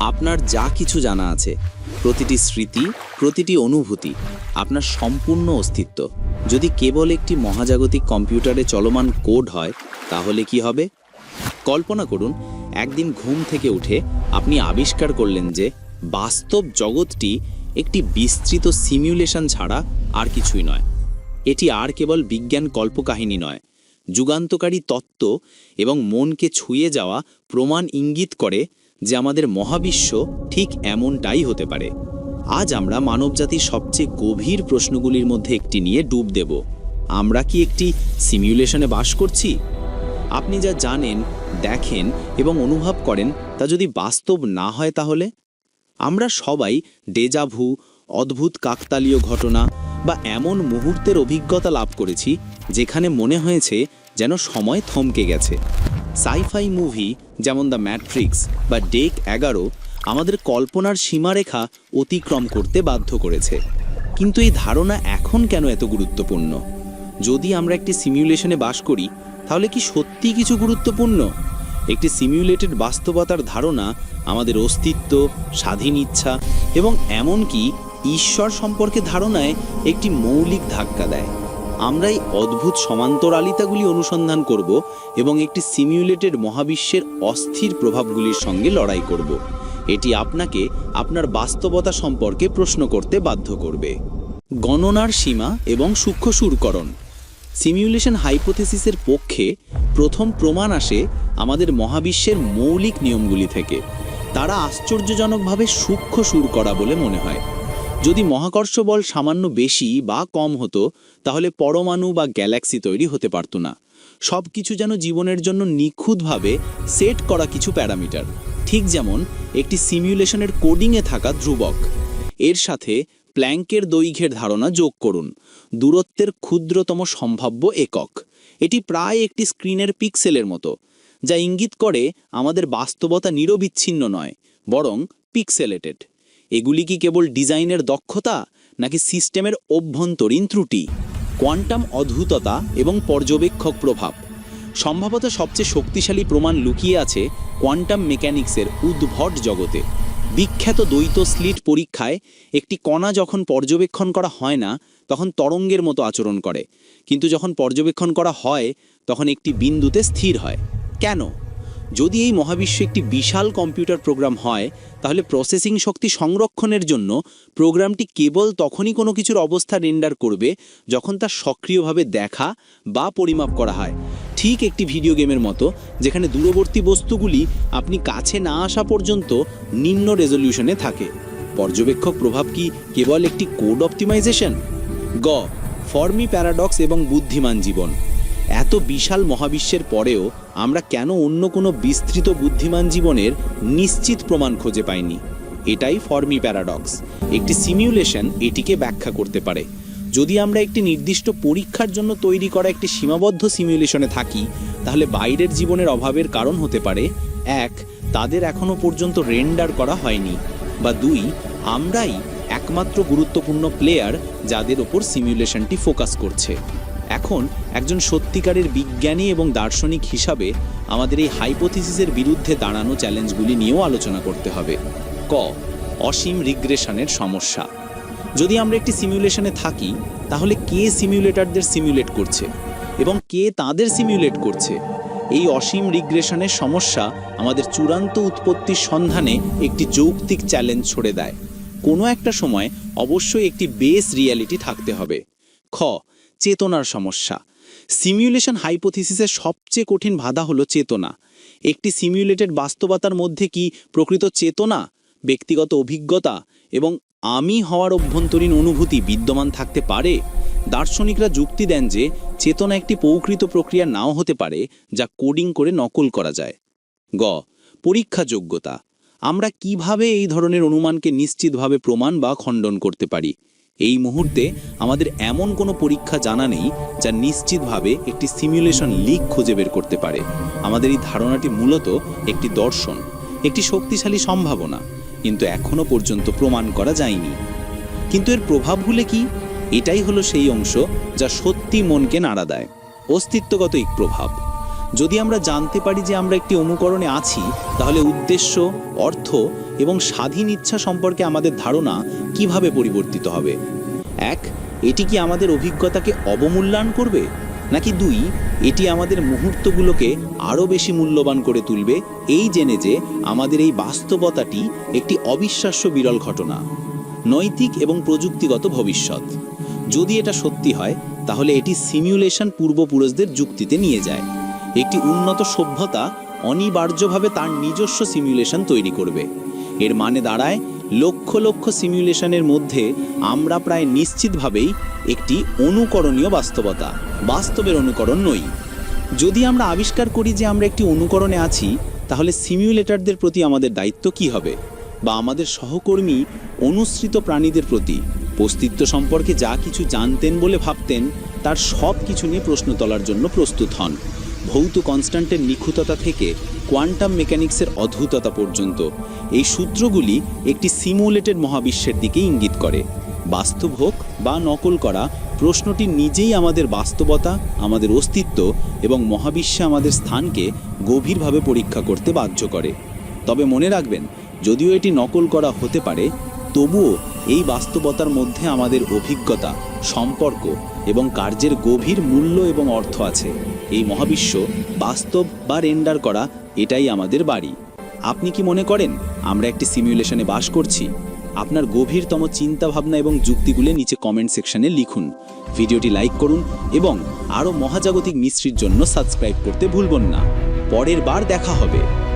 আপনার যা কিছু জানা আছে, প্রতিটি স্মৃতি, প্রতিটি অনুভূতি আপনার সম্পূর্ণ অস্তিত্ব। যদি কেবল একটি মহাজাগতিক কম্পিউটারে চলমান কোড হয়, তাহলে কি হবে? কল্পনা করুন, একদিন ঘুম থেকে উঠে আপনি আবিষ্কার করলেন যে বাস্তব জগৎটি একটি বিস্তৃত সিমিউলেশন ছাড়া আর কিছুই নয়। এটি আর কেবল বিজ্ঞান কল্পকাহিনী নয়। যুগান্তকারী তত্ত্ব এবং মনকে ছুঁয়ে যাওয়া প্রমাণ ইঙ্গিত করে যে আমাদের মহাবিশ্ব ঠিক এমনটাই হতে পারে। আজ আমরা মানবজাতির সবচেয়ে গভীর প্রশ্নগুলির মধ্যে একটি নিয়ে ডুব দেব। আমরা কি একটি সিমিউলেশনে বাস করছি? আপনি যা জানেন, দেখেন এবং অনুভব করেন তা যদি বাস্তব না হয় তাহলে? আমরা সবাই ডেজাভু অদ্ভুত কাকতালীয় ঘটনা বা এমন মুহূর্তের অভিজ্ঞতা লাভ করেছি যেখানে মনে হয়েছে যেন সময় থমকে গেছে। সাইফাই মুভি যেমন দ্য ম্যাট্রিক্স বা ডেক এগারো আমাদের কল্পনার সীমারেখা অতিক্রম করতে বাধ্য করেছে। কিন্তু এই ধারণা এখন কেন এত গুরুত্বপূর্ণ? যদি আমরা একটি সিমিউলেশনে বাস করি, তাহলে কি সত্যিই কিছু গুরুত্বপূর্ণ? একটি সিমিউলেটেড বাস্তবতার ধারণা আমাদের অস্তিত্ব, স্বাধীন ইচ্ছা এবং এমনকি ঈশ্বর সম্পর্কে ধারণায় একটি মৌলিক ধাক্কা দেয়। আমরা এই অদ্ভুত সমান্তরালিতাগুলি অনুসন্ধান করব এবং একটি সিমিউলেটেড মহাবিশ্বের অস্থির প্রভাবগুলির সঙ্গে লড়াই করব। এটি আপনাকে আপনার বাস্তবতা সম্পর্কে প্রশ্ন করতে বাধ্য করবে। গণনার সীমা এবং সূক্ষ্ম সুরকরণ। সিমিউলেশন হাইপোথেসিসের পক্ষে প্রথম প্রমাণ আসে আমাদের মহাবিশ্বের মৌলিক নিয়মগুলি থেকে। তারা আশ্চর্যজনকভাবে সূক্ষ্ম সুর করা বলে মনে হয়। যদি মহাকর্ষ বল সামান্য বেশি বা কম হতো, তাহলে পরমাণু বা গ্যালাক্সি তৈরি হতে পারত না। সব কিছু যেন জীবনের জন্য নিখুঁতভাবে সেট করা কিছু প্যারামিটার। ঠিক যেমন, একটি সিমিউলেশনের কোডিংয়ে থাকা ধ্রুবক। এর সাথে প্ল্যাঙ্কের দৈর্ঘ্যের ধারণা যোগ করুন। দূরত্বের ক্ষুদ্রতম সম্ভাব্য একক। এটি প্রায় একটি স্ক্রিনের পিক্সেলের মতো, যা ইঙ্গিত করে আমাদের বাস্তবতা নিরবিচ্ছিন্ন নয়, বরং পিক্সেলেটেড এগুলি কি কেবল ডিজাইনের দক্ষতা, নাকি সিস্টেমের অভ্যন্তরীণ ত্রুটি? কোয়ান্টাম অদ্ভুততা এবং পর্যবেক্ষক প্রভাব। সম্ভবত সবচেয়ে শক্তিশালী প্রমাণ লুকিয়ে আছে কোয়ান্টাম মেকানিক্সের উদ্ভট জগতে। বিখ্যাত দ্বৈত স্লিট পরীক্ষায় একটি কণা যখন পর্যবেক্ষণ করা হয় না, তখন তরঙ্গের মতো আচরণ করে। কিন্তু যখন পর্যবেক্ষণ করা হয়, তখন একটি বিন্দুতে স্থির হয়। কেন? যদি এই মহাবিশ্ব একটি বিশাল কম্পিউটার প্রোগ্রাম হয়, তাহলে প্রসেসিং শক্তি সংরক্ষণের জন্য প্রোগ্রামটি কেবল তখনই কোনো কিছুর অবস্থা রেন্ডার করবে যখন তা সক্রিয়ভাবে দেখা বা পরিমাপ করা হয়। ঠিক একটি ভিডিও গেমের মতো, যেখানে দূরবর্তী বস্তুগুলি আপনি কাছে না আসা পর্যন্ত নিম্ন রেজলিউশনে থাকে। পর্যবেক্ষক প্রভাব কি কেবল একটি কোড অপটিমাইজেশন? গ. ফর্মি প্যারাডক্স এবং বুদ্ধিমান জীবন। এত বিশাল মহাবিশ্বের পরেও আমরা কেন অন্য কোনো বিস্তৃত বুদ্ধিমান জীবনের নিশ্চিত প্রমাণ খুঁজে পাইনি? এটাই ফর্মি প্যারাডক্স। একটি সিমিউলেশন এটিকে ব্যাখ্যা করতে পারে। যদি আমরা একটি নির্দিষ্ট পরীক্ষার জন্য তৈরি করা একটি সীমাবদ্ধ সিমিউলেশনে থাকি, তাহলে বাইরের জীবনের অভাবের কারণ হতে পারে, এক, তাদের এখনও পর্যন্ত রেন্ডার করা হয়নি, বা দুই, আমরাই একমাত্র গুরুত্বপূর্ণ প্লেয়ার যাদের ওপর সিমিউলেশনটি ফোকাস করছে। এখন একজন সত্যিকারের বিজ্ঞানী এবং দার্শনিক হিসাবে আমাদের এই হাইপোথিসিসের বিরুদ্ধে দাঁড়ানো চ্যালেঞ্জগুলি নিয়েও আলোচনা করতে হবে। ক, অসীম রিগ্রেশনের সমস্যা। যদি আমরা একটি সিমিউলেশনে থাকি, তাহলে কে সিমিউলেটরদের সিমিউলেট করছে এবং কে তাদের সিমিউলেট করছে? এই অসীম রিগ্রেশনের সমস্যা আমাদের চূড়ান্ত উৎপত্তির সন্ধানে একটি যৌক্তিক চ্যালেঞ্জ ছড়ে দেয়। কোনো একটা সময় অবশ্যই একটি বেস রিয়ালিটি থাকতে হবে। খ চেতনার সমস্যা। সিমিউলেশন হাইপোথিসিসের সবচেয়ে কঠিন বাধা হলো চেতনা। একটি সিমিউলেটেড বাস্তবতার মধ্যে কি প্রকৃত চেতনা, ব্যক্তিগত অভিজ্ঞতা এবং আমি হওয়ার অভ্যন্তরীণ অনুভূতি বিদ্যমান থাকতে পারে? দার্শনিকরা যুক্তি দেন যে চেতনা একটি প্রকৃত প্রক্রিয়া নাও হতে পারে যা কোডিং করে নকল করা যায়। গ পরীক্ষা যোগ্যতা আমরা কীভাবে এই ধরনের অনুমানকে নিশ্চিতভাবে প্রমাণ বা খণ্ডন করতে পারি? এই মুহূর্তে আমাদের এমন কোনো পরীক্ষা জানা নেই যা নিশ্চিতভাবে একটি সিমিউলেশন লিক খুঁজে বের করতে পারে। আমাদের এই ধারণাটি মূলত একটি দর্শন, একটি শক্তিশালী সম্ভাবনা, কিন্তু এখনও পর্যন্ত প্রমাণ করা যায়নি। কিন্তু এর প্রভাবগুলো কি? এটাই হলো সেই অংশ যা সত্যি মনকে নাড়া দেয়, অস্তিত্বগত এক প্রভাব। যদি আমরা জানতে পারি যে আমরা একটি অনুকরণে আছি, তাহলে উদ্দেশ্য, অর্থ এবং স্বাধীন ইচ্ছা সম্পর্কে আমাদের ধারণা কীভাবে পরিবর্তিত হবে? এক, এটি কি আমাদের অভিজ্ঞতাকে অবমূল্যায়ন করবে? নাকি দুই, এটি আমাদের মুহূর্তগুলোকে আরও বেশি মূল্যবান করে তুলবে? এই জেনে যে আমাদের এই বাস্তবতাটি একটি অবিশ্বাস্য বিরল ঘটনা। নৈতিক এবং প্রযুক্তিগত ভবিষ্যৎ। যদি এটা সত্যি হয়, তাহলে এটি সিমিউলেশন পূর্বপুরুষদের যুক্তিতে নিয়ে যায়। একটি উন্নত সভ্যতা অনিবার্যভাবে তার নিজস্ব সিমিউলেশন তৈরি করবে। এর মানে দাঁড়ায় লক্ষ লক্ষ সিমিউলেশনের মধ্যে আমরা প্রায় নিশ্চিতভাবেই একটি অনুকরণীয় বাস্তবতা, বাস্তবের অনুকরণ নই। যদি আমরা আবিষ্কার করি যে আমরা একটি অনুকরণে আছি, তাহলে সিমিউলেটরদের প্রতি আমাদের দায়িত্ব কি হবে? বা আমাদের সহকর্মী, অনুসৃত প্রাণীদের প্রতি অস্তিত্ব সম্পর্কে যা কিছু জানতেন বলে ভাবতেন, তার সব কিছু নিয়ে প্রশ্ন তোলার জন্য প্রস্তুত হন। ভৌত কনস্ট্যান্টের নিখুঁততা থেকে কোয়ান্টাম মেকানিক্সের অদ্ভুততা পর্যন্ত। এই সূত্রগুলি একটি সিমুলেটেড মহাবিশ্বের দিকে ইঙ্গিত করে। বাস্তব হোক বা নকল করা, প্রশ্নটি নিজেই আমাদের বাস্তবতা, আমাদের অস্তিত্ব এবং মহাবিশ্বে আমাদের স্থানকে গভীরভাবে পরীক্ষা করতে বাধ্য করে। তবে মনে রাখবেন, যদিও এটি নকল করা হতে পারে তবুও এই বাস্তবতার মধ্যে আমাদের অভিজ্ঞতা, সম্পর্ক এবং কার্যের গভীর মূল্য এবং অর্থ আছে। এই মহাবিশ্ব বাস্তব বা রেন্ডার করা, এটাই আমাদের বাড়ি। আপনি কি মনে করেন, আমরা একটি সিমিউলেশনে বাস করছি? আপনার গভীরতম চিন্তাভাবনা এবং যুক্তিগুলো নিচে কমেন্ট সেকশনে লিখুন। ভিডিওটি লাইক করুন এবং আরও মহাজাগতিক মিস্ট্রির জন্য সাবস্ক্রাইব করতে ভুলবেন না। পরের বার দেখা হবে।